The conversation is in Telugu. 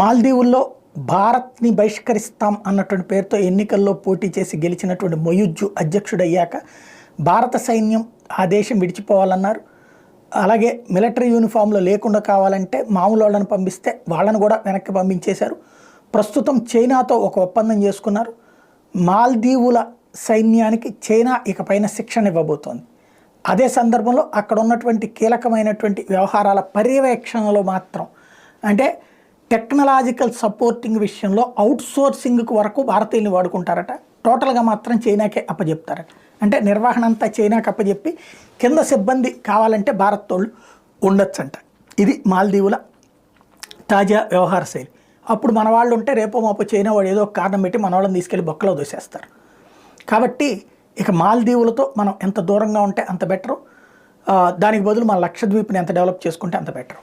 మాల్దీవుల్లో భారత్ని బహిష్కరిస్తాం అన్నటువంటి పేరుతో ఎన్నికల్లో పోటీ చేసి గెలిచినటువంటి మొయుజ్జు అధ్యక్షుడయ్యాక భారత సైన్యం ఆ దేశం విడిచిపోవాలన్నారు. అలాగే మిలిటరీ యూనిఫామ్లో లేకుండా కావాలంటే మామూలు వాళ్ళని పంపిస్తే వాళ్ళని కూడా వెనక్కి పంపించేశారు. ప్రస్తుతం చైనాతో ఒక ఒప్పందం చేసుకున్నారు. మాల్దీవుల సైన్యానికి చైనా ఇకపైన శిక్షణ ఇవ్వబోతోంది. అదే సందర్భంలో అక్కడ ఉన్నటువంటి కీలకమైనటువంటి వ్యవహారాల పర్యవేక్షణలో మాత్రం అంటే టెక్నాలజికల్ సపోర్టింగ్ విషయంలో అవుట్ సోర్సింగ్ వరకు భారతీయులు వాడుకుంటారట. టోటల్గా మాత్రం చైనాకే అప్పజెప్తారట. అంటే నిర్వహణ అంతా చైనాకి అప్పజెప్పి కింద సిబ్బంది కావాలంటే భారత్ తోళ్ళు ఉండొచ్చంట. ఇది మాల్దీవుల తాజా వ్యవహార శైలి. అప్పుడు మన వాళ్ళు ఉంటే రేపో మాపో చైనా వాడు ఏదో ఒక కారణం పెట్టి మన వాళ్ళని తీసుకెళ్ళి బొక్కలో దూసేస్తారు. కాబట్టి ఇక మాల్దీవులతో మనం ఎంత దూరంగా ఉంటే అంత బెటరు. దానికి బదులు మన లక్షద్వీప్ని ఎంత డెవలప్ చేసుకుంటే అంత బెటరు.